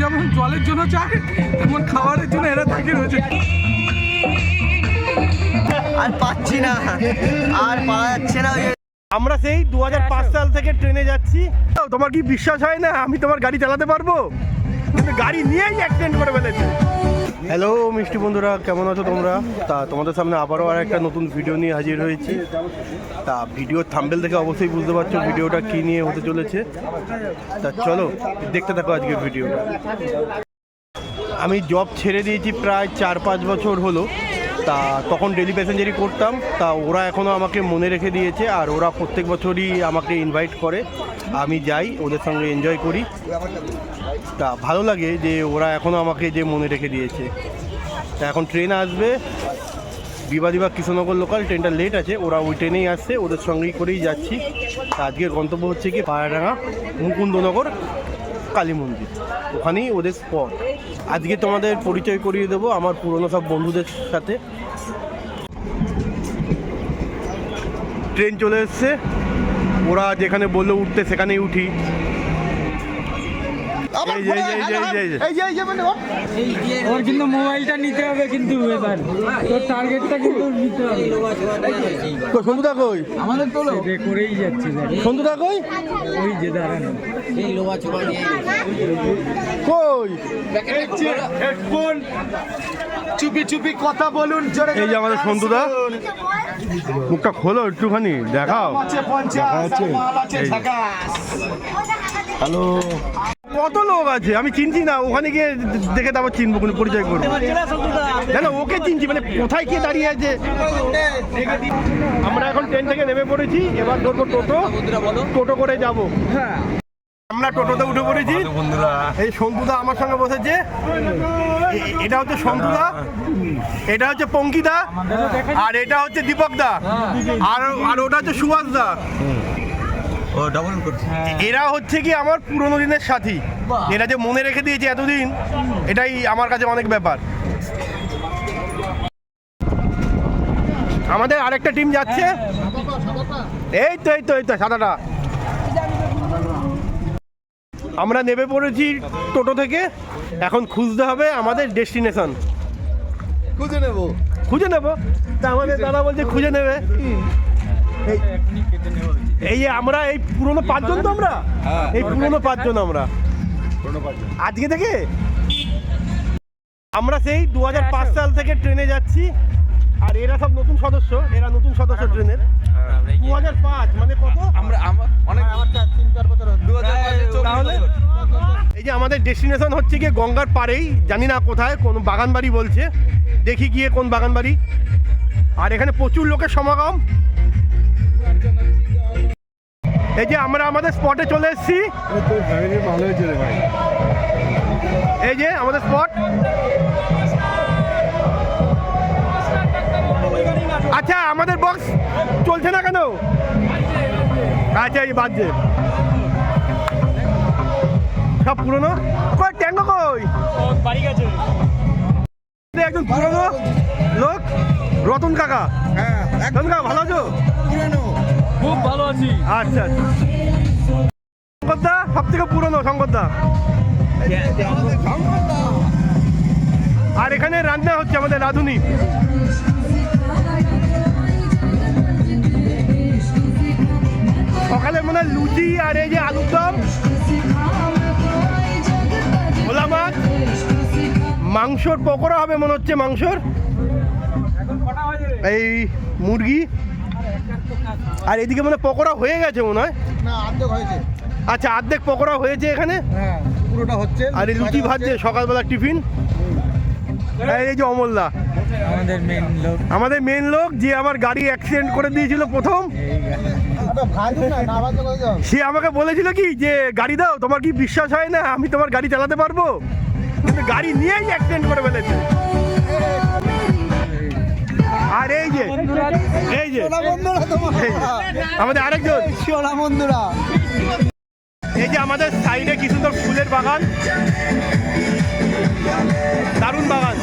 যেমন জলের জন্য চায় তেমন খাবারের জন্য এরা থাকে রয়েছে। আর পাচ্ছি না। আর পাওয়া যাচ্ছে না। আমরা সেই দু হাজার পাঁচ সাল থেকে ট্রেনে যাচ্ছি। তোমার কি বিশ্বাস হয় না আমি তোমার গাড়ি চালাতে পারব? কিন্তু গাড়ি নিয়েই অ্যাক্সিডেন্ট করে ফেলেছে। হ্যালো মিষ্টি বন্ধুরা, কেমন আছো তোমরা? তা তোমাদের সামনে আবারও আর একটা নতুন ভিডিও নিয়ে হাজির হয়েছি। তা ভিডিও থাম্বেল দেখে অবশ্যই বুঝতে পারছ ভিডিওটা কী নিয়ে হতে চলেছে। তা চলো, দেখতে থাকো আজকের ভিডিওটা আমি জব ছেড়ে দিয়েছি প্রায় চার পাঁচ বছর হলো। তা তখন ডেলি প্যাসেঞ্জারই করতাম। তা ওরা এখনও আমাকে মনে রেখে দিয়েছে আর ওরা প্রত্যেক বছরই আমাকে ইনভাইট করে। আমি যাই, ওদের সঙ্গে এনজয় করি। তা ভালো লাগে যে ওরা এখনও আমাকে যে মনে রেখে দিয়েছে। তা এখন ট্রেন আসবে। বিবাদিবা কৃষ্ণনগর লোকাল ট্রেনটা লেট আছে, ওরা ওই ট্রেনেই আসছে, ওদের সঙ্গেই করেই যাচ্ছি। আজকের গন্তব্য হচ্ছে কি পায়রাডাঙ্গা মুকুন্দনগর, কালী মন্দির। ওখানেই ওদের স্পট আজকে তোমাদের পরিচয় করিয়ে দেবো, আমার পুরনো সব বন্ধুদের সাথে। ট্রেন চলে এসছে। ওরা যেখানে বলল উঠতে সেখানেই উঠি। ওর কিন্তু মোবাইলটা নিতে হবে কিন্তু এবার। তোর টার্গেটটা কিন্তু নিতে হবে। কই, সন্তুদা কই? আমাদের তো করেই যাচ্ছে দেখ। সন্তুদা কই? ওই যে দাঁড়ানো। কই? চুপি চুপি কথা বলুন জোরে এই যে আমাদের সন্তুদা মুখটা খোলো একটুখানি দেখাও। হ্যালো। কত লোক আছে? আমি চিনছি না। ওখানে গিয়ে দেখে তারপর চিনবো কোনো পরিচয় করব। না না ওকে চিনছি মানে কোথায় কে দাঁড়িয়ে আছে? আমরা এখন ট্রেন থেকে নেমে পড়েছি। এবার ধরবো টোটো। টোটো করে যাব। আমরা টোটোতে উঠে পড়েছি। এই সন্তুদা আমার সঙ্গে বসেছে। এটা হচ্ছে সন্তুদা। এটা হচ্ছে পঙ্কিদা আর এটা হচ্ছে দীপক দা আর আর ওটা হচ্ছে দা এরা হচ্ছে কি আমার পুরোনো দিনের সাথী। এরা যে মনে রেখে দিয়েছে এতদিন এটাই আমার কাছে অনেক ব্যাপার। আমাদের আরেকটা টিম যাচ্ছে। এই তো এই তো এই তো সাদাটা। আমরা নেমে পড়েছি টোটো থেকে। এখন খুঁজতে হবে আমাদের ডেস্টিনেশন। খুঁজে নেব। খুঁজে নেব? তা আমাদের দাদা বলছে খুঁজে নেবে। এই- এই যে আমরা এই পুরনো পাঁচজন তো আমরা? এই পুরনো পাঁচজন আমরা। আজকে থেকে? আমরা সেই দু হাজার পাঁচ সাল থেকে ট্রেনে যাচ্ছি। আর এরা সব নতুন সদস্য এরা নতুন সদস্য ট্রেনের। দু পাঁচ মানে কত? আমরা আমার অনেক তাহলে এই যে আমাদের ডেস্টিনেশন হচ্ছে গিয়ে গঙ্গার পাড়েই জানি না কোথায় কোন বাগান বাড়ি বলছে। দেখি গিয়ে কোন বাগান বাড়ি আর এখানে প্রচুর লোকের সমাগম। এই যে আমরা আমাদের স্পটে চলে এসেছি। এই যে আমাদের স্পট আচ্ছা আমাদের বক্স চলছে না কেন? আচ্ছা এই বাজছে। সব পুরনো? কই ট্যাঙ্গো কই? একজন পুরনো লোক? রতন কাকা। হ্যাঁ রতন কাকা ভালো আছো? খুব ভালো আছি। আচ্ছা আচ্ছা। সব থেকে পুরনো শঙ্করদা আর এখানে রান্না হচ্ছে আমাদের রাঁধুনি। সকালে মনে হয় লুচি আর এই যে আলুর দম ভোলা মাছ মাংসর পকোড়া হবে মনে হচ্ছে মাংসর। এই মুরগি আর এদিকে মানে পকোড়া হয়ে গেছে মনে হয়? না আর্ধেক হয়েছে। আচ্ছা অর্ধেক পকোড়া হয়েছে এখানে? হ্যাঁ পুরোটা হচ্ছে আর এই লুচি ভাজছে সকালবেলা টিফিন? আর এই যে অমলদা। আমাদের মেন লোক। আমাদের মেন লোক যে আমার গাড়ি অ্যাক্সিডেন্ট করে দিয়েছিল প্রথম। সে আমাকে বলেছিল কি যে গাড়ি দাও তোমার কি বিশ্বাস হয় না? আমি তোমার গাড়ি চালাতে পারব? গাড়ি নিয়েই অ্যাক্সিডেন্ট করে ফেলেছে। আর এই যে এই যে আমাদের আরেকজন। সোনা বন্ধুরা। এই যে আমাদের সাইডে কি সুন্দর ফুলের বাগান। দারুণ বাগান।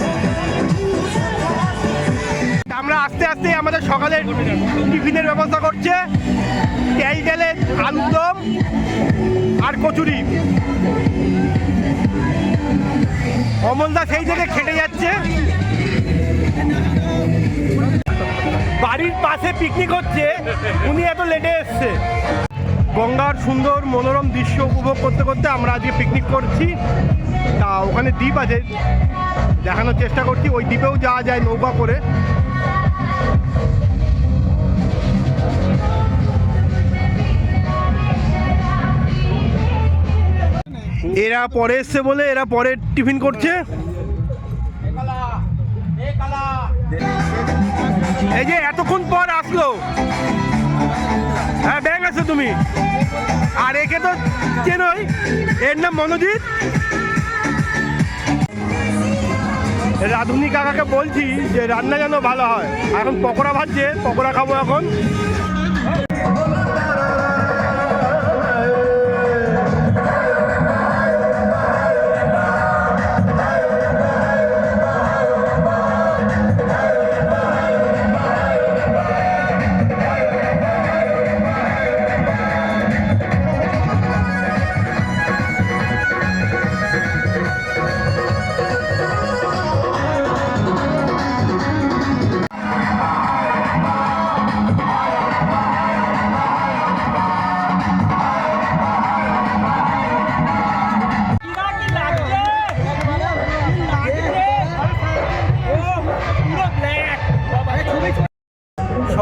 আমরা আস্তে আস্তে আমাদের সকালে টিফিনের ব্যবস্থা করছে। তেল তেলে আলুর দম আর কচুরি। অমলদা সেই থেকে খেটে যাচ্ছে। বাড়ির পাশে পিকনিক হচ্ছে, উনি এত লেটে এসছে। গঙ্গার সুন্দর মনোরম দৃশ্য উপভোগ করতে করতে আমরা আজকে পিকনিক করছি। তা ওখানে দ্বীপ আছে, দেখানোর চেষ্টা করছি, ওই দ্বীপেও যাওয়া যায় নৌকা করে। এরা পরে এসছে বলে এরা পরে টিফিন করছে। এই যে এতক্ষণ পর আসলো। হ্যাঁ ব্যাং আছো তুমি? আর একে তো চেনই। এর নাম মনোজিৎ। রাধুনি কাকাকে বলছি যে, রান্না যেন ভালো হয়। এখন পকোড়া ভাজছে, পকোড়া খাব এখন।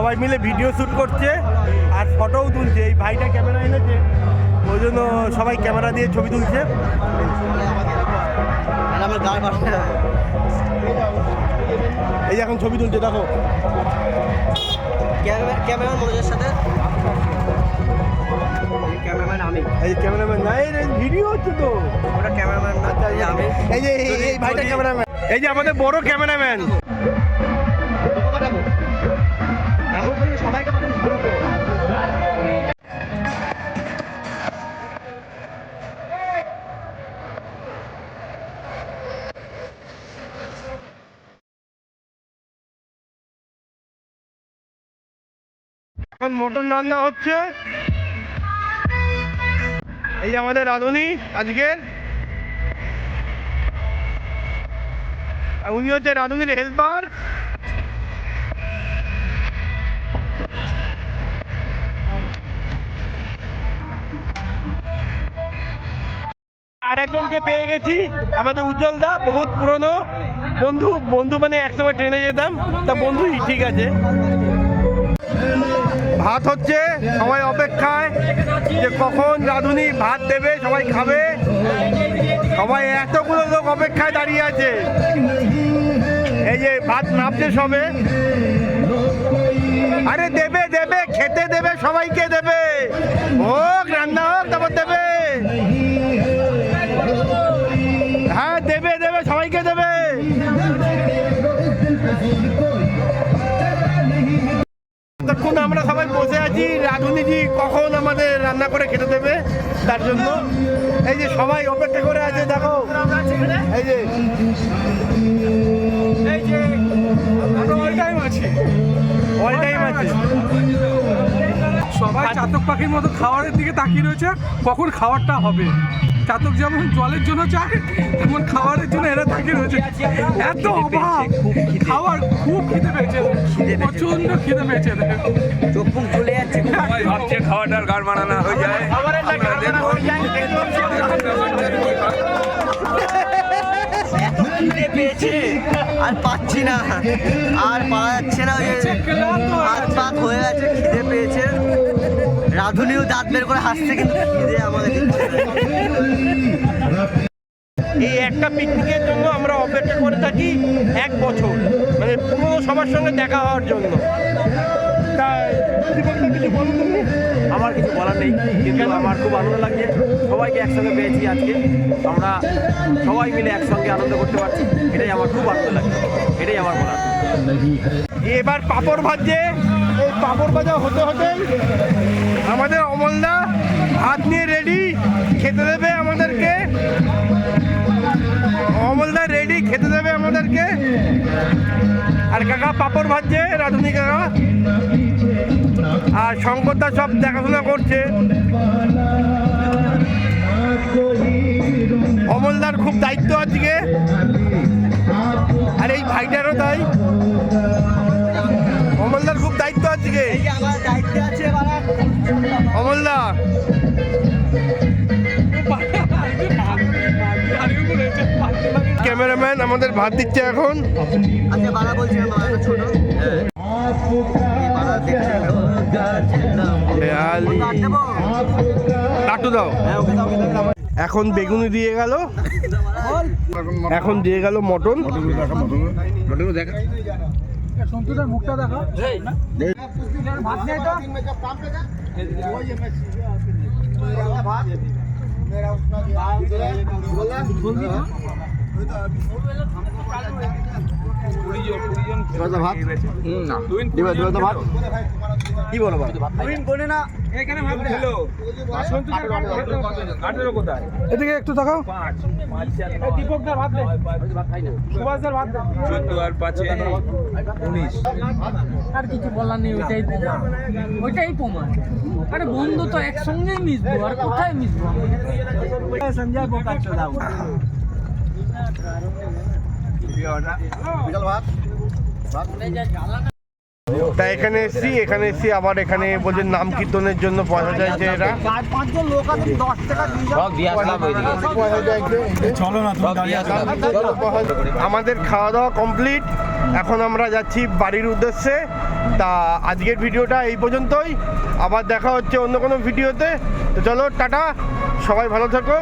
সবাই মিলে ভিডিও শ্যুট করছে আর ফটোও তুলছে। এই ভাইটা ক্যামেরা এনেছে ওই জন্য সবাই ক্যামেরা দিয়ে ছবি তুলছে। এই এখন ছবি তুলছে দেখো। মনোজের সাথে? ক্যামেরাম্যান আমি। এই যে ক্যামেরাম্যান না এই ভিডিও হচ্ছে তো। ওটা ক্যামেরাম্যান না আমি এই যে এই- এই ভাইটা ক্যামেরাম্যান। এই যে আমাদের বড় ক্যামেরাম্যান। এখন মটন রান্না হচ্ছে। এই আমাদের রাঁধুনি আজকের। উনি হচ্ছে রাঁধুনির হেল্পার আর একজনকে পেয়ে গেছি। আমাদের উজ্জ্বল দা, বহুত পুরনো। বন্ধু বন্ধু মানে একসময় ট্রেনে যেতাম। তা বন্ধুই, ঠিক আছে। ভাত হচ্ছে, সবাই অপেক্ষায় যে কখন রাঁধুনি ভাত দেবে, সবাই খাবে। সবাই এতগুলো লোক অপেক্ষায় দাঁড়িয়ে আছে। এই যে ভাত নামছে সবে। আরে দেবে দেবে, খেতে দেবে, সবাইকে দেবে। হোক, রান্না হোক, তারপর দেবে। তখন আমরা সবাই বসে আছি। রাধুনিজি কখন আমাদের রান্না করে খেতে দেবে? তার জন্য এই যে সবাই অপেক্ষা করে আছে দেখো। এই যে। এই যে অল টাইম আছে। অল টাইম আছে। সবাই চাতক পাখির মতো খাবারের দিকে তাকিয়ে রয়েছে। কখন খাবারটা হবে? চাতক যেমন জলের জন্য চায় তেমন খাবারের জন্য এরা তাকিয়ে রয়েছে। এত অভাব। খাবার খুব খিদে পেয়েছে। প্রচণ্ড খিদে পেয়েছে। চোখ মুখ চলে যাচ্ছে ভাবছে খাওয়াটার গাড় মারানা হয়ে যায়। হয়ে পেয়েছে। আর পাচ্ছি না। আর পাওয়া যাচ্ছে না। হাত পাত হয়ে গেছে খিদে পেয়েছে। রাধুনিও দাঁত বের করে হাসছে কিন্তু আমাদের এই একটা পিকনিকের জন্য আমরা অপেক্ষা করে থাকি এক বছর মানে পুরো সবার সঙ্গে দেখা হওয়ার জন্য। কিছু বলুন আমার কিছু বলার নেই কিন্তু আমার খুব আনন্দ লাগছে। সবাইকে একসঙ্গে পেয়েছি আজকে। আমরা সবাই মিলে একসঙ্গে আনন্দ করতে পারছি। এটাই আমার খুব আনন্দ লাগছে। এটাই আমার বলার। এবার পাপড় ভাজছে। এই পাপড় ভাজা হতে হতে আমাদের অমলদা হাত নিয়ে রেডি খেতে দেবে আমাদেরকে। অমলদা রেডি খেতে দেবে আমাদেরকে। আর কাকা পাপড় ভাজছে রাধুনি কাকা আর শঙ্করদা সব দেখাশোনা করছে। অমলদার খুব দায়িত্ব আজকে। আর এই ভাইটারও তাই। অমলদার খুব দায়িত্ব আজকে। অমলদা ক্যামেরাম্যান আমাদের ভাত দিচ্ছে এখন। আচ্ছা হ্যাঁ। দাও। হ্যাঁ এখন বেগুনি দিয়ে গেল। এখন দিয়ে গেল মটন। সন্তুদার মুখটা দেখা ভাত। নেই তো কি বলো ভাত দিল এদিকে একটু দেখাও দীপকদার ভাত সুভাষদার ভাত দে। আর কিছু বলার নেই ওইটাই প্রমাণ। ওইটাই প্রমাণ। আরে বন্ধু তো একসঙ্গেই মিশবো আর কোথায় মিশবো? সঞ্জয় তা এখানে এসছি এখানে এসছি আবার এখানে বলছে নাম কীর্তনের জন্য পয়সা চাইছে এরা। আমাদের খাওয়া দাওয়া কমপ্লিট। এখন আমরা যাচ্ছি বাড়ির উদ্দেশ্যে। তা আজকের ভিডিওটা এই পর্যন্তই। আবার দেখা হচ্ছে অন্য কোনো ভিডিওতে। তো চলো টাটা। সবাই ভালো থাকো।